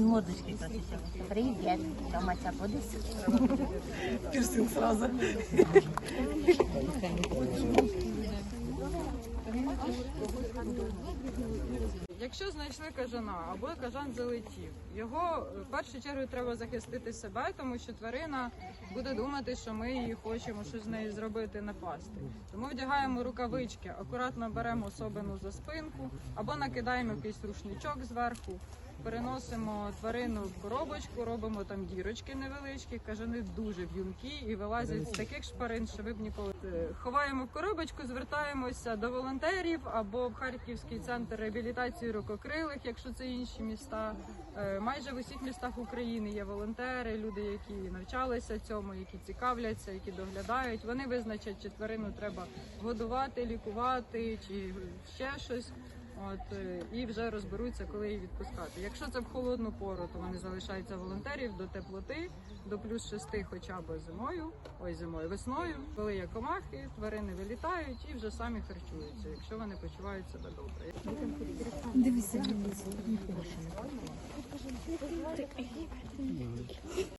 Мордочки катися. Привіт, Томася, будеш? Пірсинг сразу. Якщо знайшли кажана або кажан залетів, його е, в першу чергу треба захистити себе, тому що тварина буде думати, що ми її хочемо щось з нею зробити, напасти. Тому вдягаємо рукавички, акуратно беремо особину за спинку або накидаємо якийсь рушничок зверху. Переносимо тварину в коробочку, робимо там дірочки невеличкі, кажани дуже в'юнкі і вилазять з таких шпарин, що ви б ніколи ховаємо в коробочку, звертаємося до волонтерів або в Харківський центр реабілітації рукокрилих, якщо це інші міста. Е, Майже в усіх містах України є волонтери, люди, які навчалися цьому, які цікавляться, які доглядають. Вони визначать, чи тварину треба годувати, лікувати, чи ще щось. От е, і вже розберуться, коли її відпускати. Якщо це в холодну пору, то вони залишаються волонтерів до теплоти, до плюс шести, хоча б зимою, ой, зимою, весною. Коли є комахи, тварини вилітають і вже самі харчуються, якщо вони почувають себе добре. Дивися,